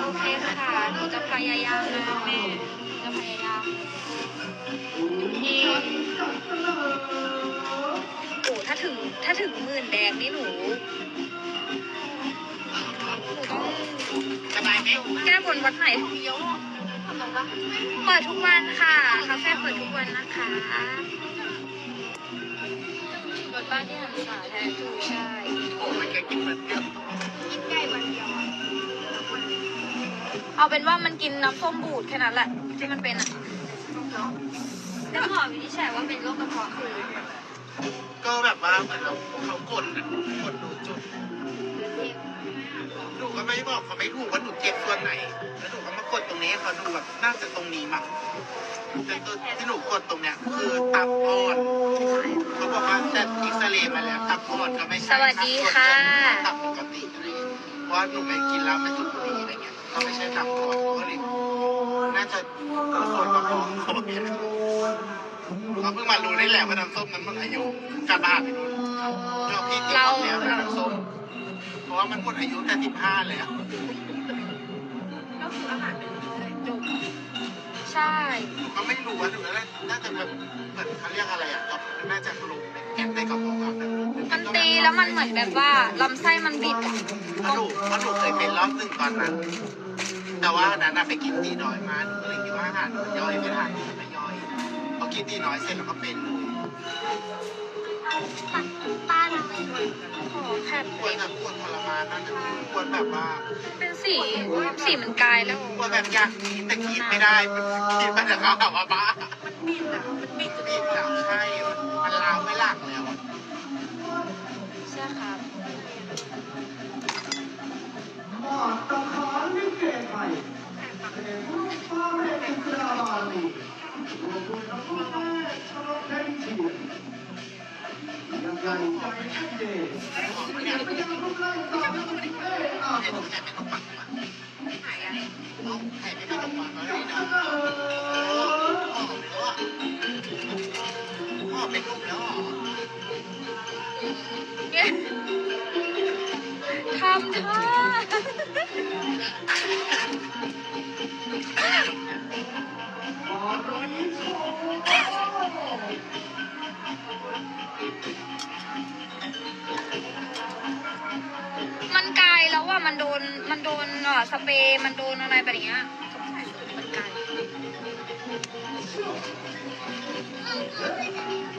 โอเคค่ะ หนูจะพยายามนะแม่จะพยายามที่โอ้ถ้าถึง ถ้าถึงหมื่นแดงนี่หนู หนูต้องสบายไหมแก้บนวัดไหนเปิดทุกวันค่ะ คาเฟ่เปิดทุกวันนะคะ บ้านที่หันษาแท้ถูกใช่โอ้ยแกกินเหมือนเดิมกินไก่วันเดียวอะเอาเป็นว่ามันกินน้ำส้มบูดแค่นั้นแหละที่มันเป็นอะแล้วหมอวินิจฉัยว่าเป็นโรคกระเพาะคือก็แบบว่าเหมือนเราเขากดอะกดดูจุดหนูก็ไม่บอกเขาไม่ถูกว่าหนูเจ็บส่วนไหน แล้วหนูก็มากดตรงนี้ให้เขาดูแบบน่าจะตรงนี้มั้งแต่ตัวที่หนูกดตรงเนี้ยคือตับอ่อนเขาบอกว่าแต่อิกซ เรย์มาแล้วตับอ่อนก็ไม่ใช่สวัสดีค่ะ ตับปกติอะไรอย่างเงี้ยเพราะว่าหนูไม่กินแล้วไม่สูบบุหรี่อะไรเงี้ยก็ไม่ใช่ตับอ่อนก็เลยน่าจะส่วนกระเพาะเขาบอกอย่างเงี้ยเราเพิ่งมารู้ได้แหละว่าน้ำส้มนั้นมันอายุการบาดไปนู่นเราพี่ติดหมดแล้วนะน้ำส้มเพราะว่ามันหมดอายุแต่สิบห้าแล้วก็คืออาหารเป็นจบใช่หนูก็ไม่รู้ว่าหนูน่าจะแบบเหมือนเขาเรียกอะไรอะกับน่าจะลงแอนในกระเพาะอะ มันตีแล้วมันเหมือนแบบว่าลำไส้มันบิดอะเพราะหนูเพราะหนูเคยเป็นรอบหนึ่งตอนนั้น แต่ว่าอันนั้นน่ะไปกินตีน้อยมาหนูก็เลยคิดว่าอาหารมันย่อยไม่ทันไม่ย่อยพอกินตีน้อยเสร็จแล้วก็เป็นเลย แคบควรแบบควรทรมานนั่นนะควรแบบว่าเป็นสีสีมันกลายแล้วควรแบบอยากกินแต่กินไม่ได้กินไปแต่เขาแบบว่าบ้ามันบิดอะมันบิดจนบิดอะใช่มันล้าวไม่หลักแล้วอะใช่ครับมาตรฐานลิเกไทยเพลงรุ่งฟ้าแม่กุลาบาลีรวมด้วยนักร้องแม่ชลเทนเทียน ทำท่ามา มันโดน มันโดนเอ่อสเปรย์ มันโดนอะไรแบบเนี้ยมันกลายดีมากค่